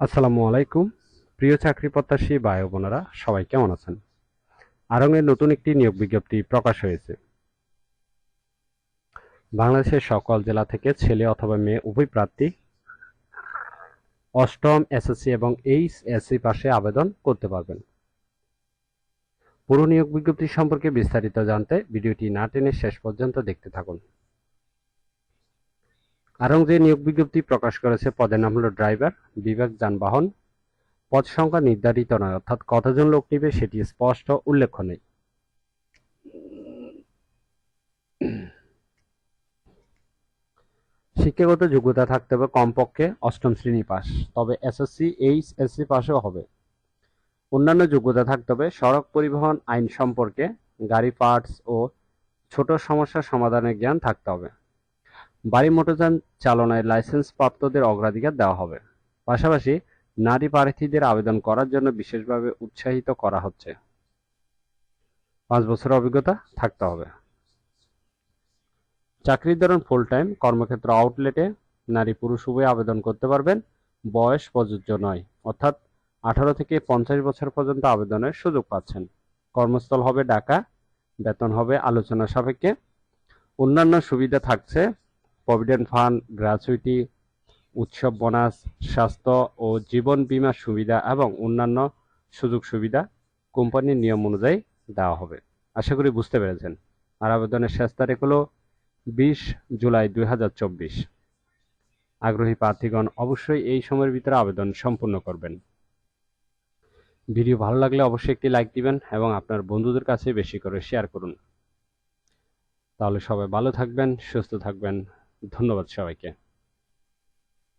আসসালামু আলাইকুম। প্রিয় চাকরি প্রত্যাশী ও বোনেরা, সবাই কেমন আছেন? আরঙের নতুন একটি নিয়োগ বিজ্ঞপ্তি প্রকাশ হয়েছে। বাংলাদেশের সকল জেলা থেকে ছেলে অথবা মেয়ে উভয় প্রার্থী অষ্টম এসএসসি এবং এইচ এসসি পাশে আবেদন করতে পারবেন। পুরো নিয়োগ বিজ্ঞপ্তি সম্পর্কে বিস্তারিত জানতে ভিডিওটি না টেনে শেষ পর্যন্ত দেখতে থাকুন। আরং যে নিয়োগ বিজ্ঞপ্তি প্রকাশ করেছে, পদের নাম হলো ড্রাইভার, বিভাগ, যানবাহন। পদ সংখ্যা নির্ধারিত নয়, অর্থাৎ কতজন লোক নিবে সেটি স্পষ্ট উল্লেখ নেই। শিক্ষাগত যোগ্যতা থাকতে হবে কমপক্ষে অষ্টম শ্রেণি পাস তবে এসএসসি এইচ এসসি পাসও হবে। অন্যান্য যোগ্যতা থাকতে হবে সড়ক পরিবহন আইন সম্পর্কে, গাড়ি, পার্টস ও ছোট সমস্যার সমাধানের জ্ঞান থাকতে হবে। বাড়ি মোটরযান চালনায় লাইসেন্স প্রাপ্তদের অগ্রাধিকার দেওয়া হবে। পাশাপাশি নারী প্রার্থীদের আবেদন করার জন্য বিশেষভাবে উৎসাহিত করা হচ্ছে। পাঁচ বছরের অভিজ্ঞতা থাকতে হবে। চাকরির ধরন ফুল টাইম কর্মক্ষেত্র আউটলেটে নারী পুরুষ উভয় আবেদন করতে পারবেন। বয়স প্রযোজ্য নয়, অর্থাৎ আঠারো থেকে পঞ্চাশ বছর পর্যন্ত আবেদনের সুযোগ পাচ্ছেন। কর্মস্থল হবে ঢাকা, বেতন হবে আলোচনা সাপেক্ষে। অন্যান্য সুবিধা থাকছে প্রভিডেন্ট ফান্ড গ্র্যাচুইটি উৎসব বোনাস স্বাস্থ্য ও জীবন বীমা সুবিধা এবং অন্যান্য সুযোগ সুবিধা কোম্পানির নিয়ম অনুযায়ী দেওয়া হবে। আশা করি বুঝতে পেরেছেন। আর আবেদনের শেষ তারিখ হলো বিশ জুলাই দু হাজার চব্বিশ। আগ্রহী প্রার্থীগণ অবশ্যই এই সময়ের ভিতরে আবেদন সম্পূর্ণ করবেন। ভিডিও ভালো লাগলে অবশ্যই একটি লাইক দিবেন এবং আপনার বন্ধুদের কাছে বেশি করে শেয়ার করুন। তাহলে সবাই ভালো থাকবেন, সুস্থ থাকবেন। ধন্যবাদ সবাইকে।